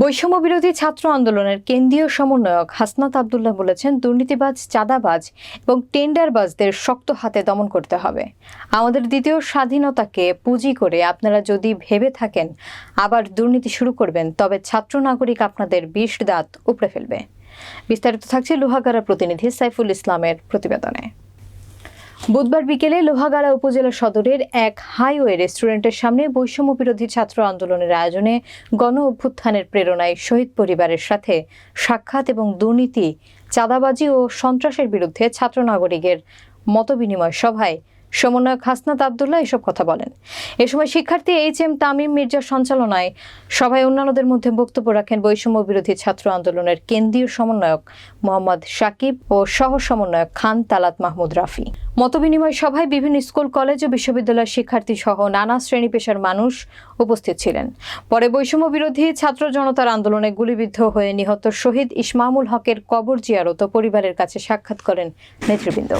বৈষম্য বিরোধী ছাত্র আন্দোলনের কেন্দ্রীয় সমন্বয়ক হাসনাত আবদুল্লাহ বলেছেন, দুর্নীতিবাজ, চাঁদাবাজ এবং টেন্ডারবাজদের শক্ত হাতে দমন করতে হবে। আমাদের দ্বিতীয় স্বাধীনতাকে পুঁজি করে আপনারা যদি ভেবে থাকেন আবার দুর্নীতি শুরু করবেন, তবে ছাত্র নাগরিক আপনাদের বিষ দাঁত উপড়ে ফেলবে। বিস্তারিত থাকছে লোহাগাড়া প্রতিনিধি সাইফুল ইসলামের প্রতিবেদনে। বুধবার বিকেলে লোহাগাড়া উপজেলা সদরের এক হাইওয়ে রেস্টুরেন্টের সামনে বৈষম্য বিরোধী ছাত্র আন্দোলনের আয়োজনে গণ অভ্যুত্থানের প্রেরণায় শহীদ পরিবারের সাথে সাক্ষাৎ এবং দুর্নীতি, চাঁদাবাজি ও সন্ত্রাসের বিরুদ্ধে ছাত্র নাগরিকের মতবিনিময় সভায় সমন্বয়ক হাসনাত আবদুল্লাহ এসব কথা বলেন। এ সময় শিক্ষার্থী এইচ এম তামিম মির্জার সঞ্চালনায় সভায় অন্যান্যদের মধ্যে বক্তব্য রাখেন বৈষম্য বিরোধী ছাত্র আন্দোলনের কেন্দ্রীয় সমন্বয়ক মোহাম্মদ সাকিব ও সহ সমন্বয়ক খান তালাত মাহমুদ রাফি। মতবিনিময় সভায় বিভিন্ন স্কুল, কলেজ ও বিশ্ববিদ্যালয়ের শিক্ষার্থী সহ নানা শ্রেণি পেশার মানুষ উপস্থিত ছিলেন। পরে বৈষম্য বিরোধী ছাত্র জনতার আন্দোলনে গুলিবিদ্ধ হয়ে নিহত শহীদ ইসমামুল হকের কবর জিয়ারত পরিবারের কাছে সাক্ষাৎ করেন নেতৃবৃন্দ।